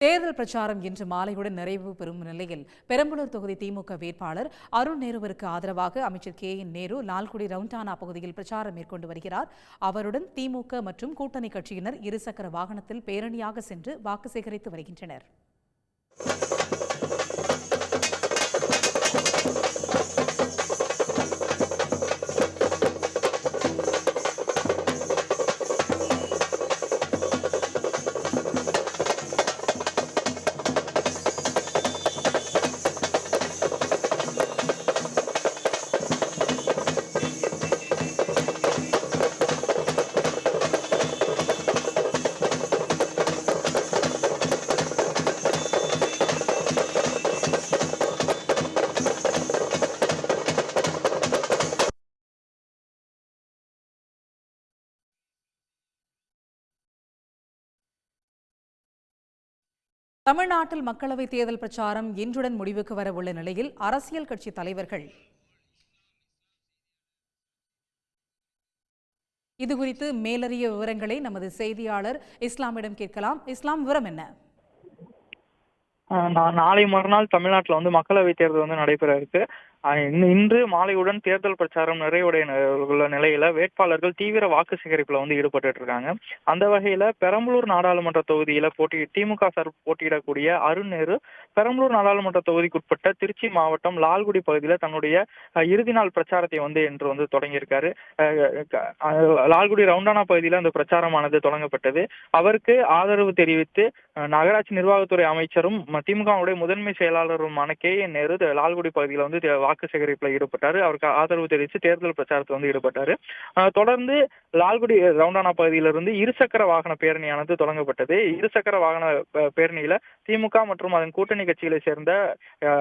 தேர்தல் பிரச்சாரம் இன்று மாலையுடன் நிறைவு பெறும் நிலையில் பெரம்பலூர் தொகுதி திமுக வேட்பாளர் அருண் நேருவிற்கு ஆதரவாக அமைச்சர் கே என் நேரு லால்குடி ரவுண்டானா பகுதியில் பிரச்சாரம் மேற்கொண்டு வருகிறார். அவருடன் திமுக மற்றும் கூட்டணி கட்சியினர் இருசக்கர வாகனத்தில் பேரணியாக சென்று வாக்கு சேகரித்து வருகின்றனர். தமிழ்நாட்டில் மக்களவைத் தேர்தல் பிரச்சாரம் இன்றுடன் முடிவுக்கு வர உள்ள நிலையில் அரசியல் கட்சி தலைவர்கள் இதுகுறித்து மேலறிய விவரங்களை நமது செய்தியாளர் இஸ்லாமிடம் கேட்கலாம். இஸ்லாம் விவரம் என்ன? ஆஹ் நாளை மறுநாள் தமிழ்நாட்டில் வந்து மக்களவை தேர்தல் வந்து நடைபெற இருக்கு. இன்று- மாலையுடன் தேர்தல் பிரச்சாரம் நிறைவடைய உள்ள நிலையில வேட்பாளர்கள் தீவிர வாக்கு சேகரிப்புல வந்து ஈடுபட்டு இருக்காங்க. அந்த வகையில பெரம்பலூர் நாடாளுமன்ற தொகுதியில போட்டி திமுக சார் போட்டியிடக்கூடிய அருண் நேரு பெரம்பலூர் நாடாளுமன்ற தொகுதிக்குட்பட்ட திருச்சி மாவட்டம் லால்குடி பகுதியில தன்னுடைய இறுதி நாள் பிரச்சாரத்தை வந்து இன்று வந்து தொடங்கியிருக்காரு. லால்குடி ரவுண்டானா பகுதியில அந்த பிரச்சாரமானது தொடங்கப்பட்டது. அவருக்கு ஆதரவு தெரிவித்து நகராட்சி நிர்வாகத்துறை அமைச்சரும் திமுகவுடைய முதன்மை செயலாளருமான கே என் நேரு லால்குடி பகுதியில வந்து வாக்கு சேகரிப்புல ஈடுபட்டாரு. அவருக்கு ஆதரவு தெரிவித்து தேர்தல் பிரச்சாரத்தில் வந்து ஈடுபட்டாரு. தொடர்ந்து லால்குடி ரவுண்டானா பகுதியிலிருந்து இருசக்கர வாகன பேரணியானது தொடங்கப்பட்டது. இருசக்கர வாகன பேரணியில திமுக மற்றும் அதன் கூட்டணி கட்சிகளை சேர்ந்த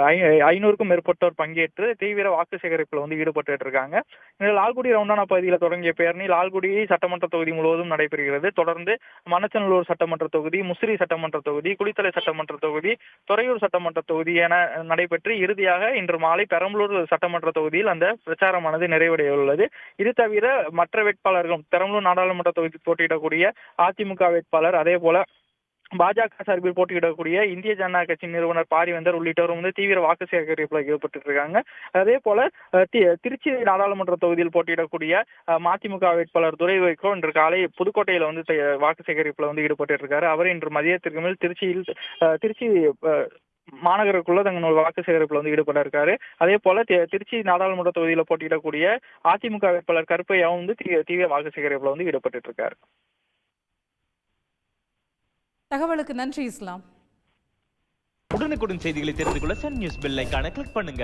ஐ- ஐநூறுக்கும் மேற்பட்டோர் பங்கேற்று தீவிர வாக்கு சேகரிப்புல வந்து ஈடுபட்டு இருக்காங்க இந்த லால்குடி ரவுண்டானா பகுதியில் தொடங்கிய பேரணி லால்குடி சட்டமன்ற தொகுதி முழுவதும் நடைபெறுகிறது. தொடர்ந்து மணச்சநல்லூர் சட்டமன்ற தொகுதி முசிறி சட்டமன்ற தொகுதி குளித்தலை சட்டமன்ற தொகுதி துறையூர் சட்டமன்ற தொகுதி என நடைபெற்று இறுதியாக இன்று மாலை பெரம்பலூர் சட்டமன்ற தொகுதியில் அந்த பிரச்சாரமானது நிறைவடைய உள்ளது இது தவிர மற்ற வேட்பாளர்களும் பெரம்பலூர் நாடாளுமன்ற தொகுதி போட்டியிடக்கூடிய அதிமுக வேட்பாளர் அதே போல பாஜக சார்பில் போட்டியிடக்கூடிய இந்திய ஜனநாயக கட்சி நிறுவனர் பாரிவேந்தர் உள்ளிட்டோரும் வந்து தீவிர வாக்கு சேகரிப்புல ஈடுபட்டு இருக்காங்க அதே போல திருச்சி நாடாளுமன்ற தொகுதியில் போட்டியிடக்கூடிய அஹ், மதிமுக வேட்பாளர் துரை வைகோ இன்று காலை புதுக்கோட்டையில வந்து வாக்கு சேகரிப்புல வந்து ஈடுபட்டு இருக்காரு அவர் இன்று மதியத்திற்கு மேல் திருச்சியில் திருச்சி மாநகருக்குள்ள தங்களோட வாக்கு சேகரிப்புல வந்து ஈடுபட இருக்காரு அதே போல திருச்சி நாடாளுமன்ற தொகுதியில போட்டியிடக்கூடிய அதிமுக வேட்பாளர் கருப்பையாவும் வந்து தீ- தீவிர வாக்கு சேகரிப்புல வந்து ஈடுபட்டு இருக்காரு தகவலுக்கு நன்றி இஸ்லாம். உடனுக்குடன் செய்திகளை தெரிந்து கொள்ள சன் நியூஸ் பெல் ஐகானை கிளிக் பண்ணுங்க.